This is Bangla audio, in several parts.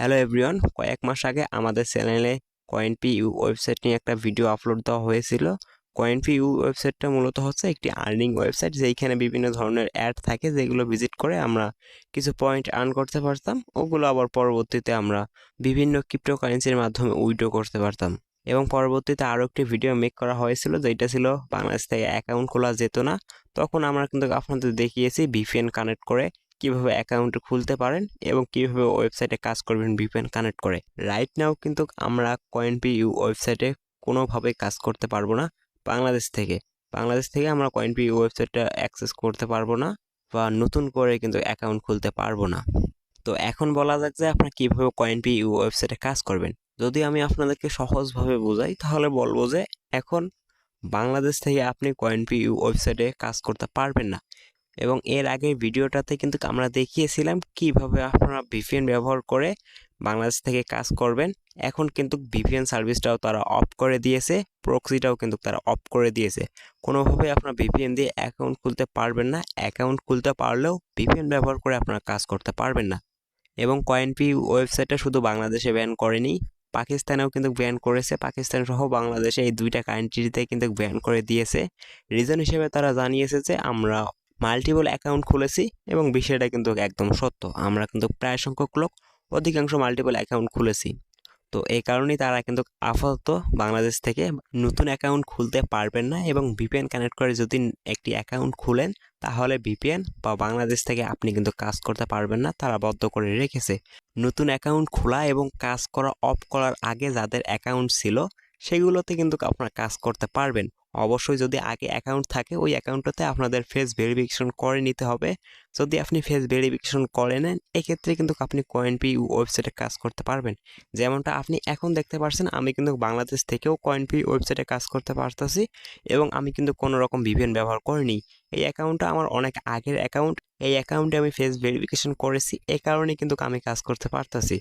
হ্যালো এভরিওয়ান কয়েক মাস আগে আমাদের চ্যানেলে কয়েন পি ইউ ওয়েবসাইট নিয়ে একটা ভিডিও আপলোড দেওয়া হয়েছিল। কয়েন পি ইউ ওয়েবসাইটটা মূলত হচ্ছে একটি আর্নিং ওয়েবসাইট যেইখানে বিভিন্ন ধরনের অ্যাড থাকে যেগুলো ভিজিট করে আমরা কিছু পয়েন্ট আর্ন করতে পারতাম, ওগুলো আবার পরবর্তীতে আমরা বিভিন্ন ক্রিপ্টোকারেন্সির মাধ্যমে উইড্রো করতে পারতাম। এবং পরবর্তীতে আরও একটি ভিডিও মেক করা হয়েছিল যেটা ছিল বাংলাদেশ থেকে অ্যাকাউন্ট খোলা যেত না, তখন আমরা কিন্তু আপনাদের দেখিয়েছি ভিপিএন কানেক্ট করে কীভাবে অ্যাকাউন্ট খুলতে পারেন এবং কীভাবে ওয়েবসাইটে কাজ করবেন ভিপিএন কানেক্ট করে। রাইট নাও কিন্তু আমরা কয়েন পি ইউ ওয়েবসাইটে কোনোভাবে কাজ করতে পারব না বাংলাদেশ থেকে। বাংলাদেশ থেকে আমরা কয়েন পি ইউ ওয়েবসাইটটা অ্যাক্সেস করতে পারব না বা নতুন করে কিন্তু অ্যাকাউন্ট খুলতে পারব না। তো এখন বলা যাক যে আপনারা কীভাবে কয়েন পি ইউ ওয়েবসাইটে কাজ করবেন। যদি আমি আপনাদেরকে সহজভাবে বোঝাই তাহলে বলব যে এখন বাংলাদেশ থেকে আপনি কয়েন পি ইউ ওয়েবসাইটে কাজ করতে পারবেন না। এবং এর আগের ভিডিওটাতে কিন্তু আমরা দেখিয়েছিলাম কীভাবে আপনারা ভিপিএন ব্যবহার করে বাংলাদেশ থেকে কাজ করবেন। এখন কিন্তু ভিপিএন সার্ভিসটাও তারা অফ করে দিয়েছে প্রক্সিটাও কিন্তু তারা অফ করে দিয়েছে। কোনোভাবে আপনার ভিপিএন দিয়ে অ্যাকাউন্ট খুলতে পারবেন না অ্যাকাউন্ট খুলতে পারলেও ভিপিএন ব্যবহার করে আপনারা কাজ করতে পারবেন না। এবং কয়েনপি ওয়েবসাইটটা শুধু বাংলাদেশে ব্যান করেনি, পাকিস্তানেও কিন্তু ব্যান করেছে। পাকিস্তান সহ বাংলাদেশে এই দুইটা কান্ট্রিতে কিন্তু ব্যান করে দিয়েছে। রিজন হিসেবে তারা জানিয়েছে যে আমরা মাল্টিপল অ্যাকাউন্ট খুলেছি এবং বিষয়টা কিন্তু একদম সত্য। আমরা কিন্তু প্রায় সংখ্যক লোক অধিকাংশ মাল্টিপল অ্যাকাউন্ট খুলেছি। তো এই কারণেই তারা কিন্তু আপাতত বাংলাদেশ থেকে নতুন অ্যাকাউন্ট খুলতে পারবেন না এবং ভিপিএন কানেক্ট করে যদি একটি অ্যাকাউন্ট খুলেন, তাহলে ভিপিএন বা বাংলাদেশ থেকে আপনি কিন্তু কাজ করতে পারবেন না, তারা বদ্ধ করে রেখেছে। নতুন অ্যাকাউন্ট খোলা এবং কাজ করা অফ করার আগে যাদের অ্যাকাউন্ট ছিল, সেগুলোতে কিন্তু আপনারা কাজ করতে পারবেন। অবশ্যই যদি আগে অ্যাকাউন্ট থাকে, ওই অ্যাকাউন্টটাতে আপনাদের ফেস ভেরিফিকেশন করে নিতে হবে। যদি আপনি ফেস ভেরিফিকেশন করে নেন, এক্ষেত্রে কিন্তু আপনি কয়েন পি ওয়েবসাইটে কাজ করতে পারবেন। যেমনটা আপনি এখন দেখতে পাচ্ছেন আমি কিন্তু বাংলাদেশ থেকেও কয়েন পি ওয়েবসাইটে কাজ করতে পারতেছি এবং আমি কিন্তু কোনো রকম ভিভিএন ব্যবহার করিনি। এই অ্যাকাউন্টটা আমার অনেক আগের অ্যাকাউন্ট এই অ্যাকাউন্টে আমি ফেস ভেরিফিকেশন করেছি এই কারণে কিন্তু আমি কাজ করতে পারতেছি।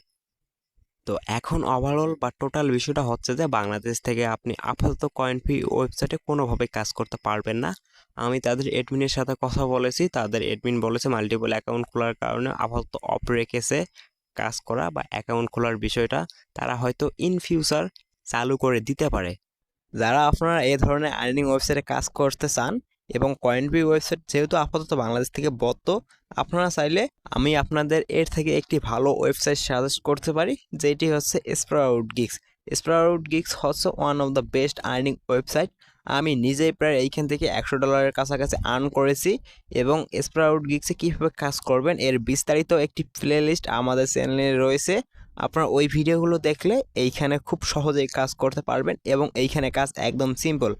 তো এখন ওভারঅল বা টোটাল বিষয়টা হচ্ছে যে, বাংলাদেশ থেকে আপনি আপাতত কয়েন ফি ওয়েবসাইটে কোনোভাবে কাজ করতে পারবেন না। আমি তাদের এডমিনের সাথে কথা বলেছি, তাদের এডমিন বলেছে মাল্টিপল অ্যাকাউন্ট খোলার কারণে আপাতত অফ রেখেছে কাজ করা বা অ্যাকাউন্ট খোলার বিষয়টা। তারা হয়তো ইন ফিউচার চালু করে দিতে পারে। যারা আপনারা এ ধরনের আর্নিং ওয়েবসাইটে কাজ করতে চান এবং কয়েনবি ওয়েবসাইট যেহেতু আপাতত বাংলাদেশ থেকে বদ্ধ, আপনারা চাইলে আমি আপনাদের এর থেকে একটি ভালো ওয়েবসাইট সাজেস্ট করতে পারি, যেটি হচ্ছে স্প্রাউট গিক্স স্প্রাউট গিক্স হচ্ছে one of the best earning website আমি নিজেই প্রায় এইখান থেকে একশো ডলারের কাছাকাছি আর্ন করেছি এবং স্প্রাউট গিক্সে কীভাবে কাজ করবেন, এর বিস্তারিত একটি প্লে আমাদের চ্যানেলে রয়েছে। আপনারা ওই ভিডিওগুলো দেখলে এইখানে খুব সহজেই কাজ করতে পারবেন এবং এইখানে কাজ একদম সিম্পল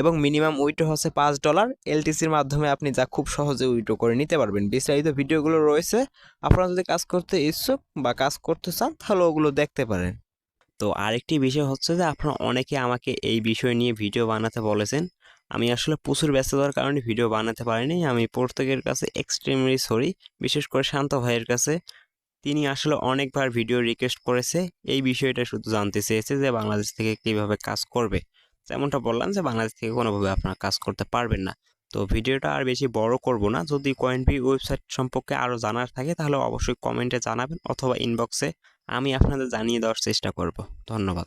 এবং মিনিমাম উইটো হচ্ছে পাঁচ ডলার এলটিসির মাধ্যমে আপনি যা খুব সহজে উইটো করে নিতে পারবেন। বিস্তারিত ভিডিওগুলো রয়েছে। আপনারা যদি কাজ করতে ইচ্ছুক বা কাজ করতে চান, তাহলে ওগুলো দেখতে পারেন। তো আরেকটি বিষয় হচ্ছে যে, আপনারা অনেকে আমাকে এই বিষয় নিয়ে ভিডিও বানাতে বলেছেন। আমি আসলে প্রচুর ব্যস্ততার কারণে ভিডিও বানাতে পারিনি। আমি প্রত্যেকের কাছে এক্সট্রিমলি সরি বিশেষ করে শান্ত ভাইয়ের কাছে। তিনি আসলে অনেকবার ভিডিও রিকোয়েস্ট করেছে, এই বিষয়টা শুধু জানতে চেয়েছে যে বাংলাদেশ থেকে কীভাবে কাজ করবে। যেমনটা বললাম যে বাংলাদেশ থেকে কোনোভাবে আপনারা কাজ করতে পারবেন না। তো ভিডিওটা আর বেশি বড় করব না। যদি কয়েনপি ওয়েবসাইট সম্পর্কে আরও জানার থাকে তাহলে অবশ্যই কমেন্টে জানাবেন অথবা ইনবক্সে আমি আপনাদের জানিয়ে দেওয়ার চেষ্টা করব। ধন্যবাদ।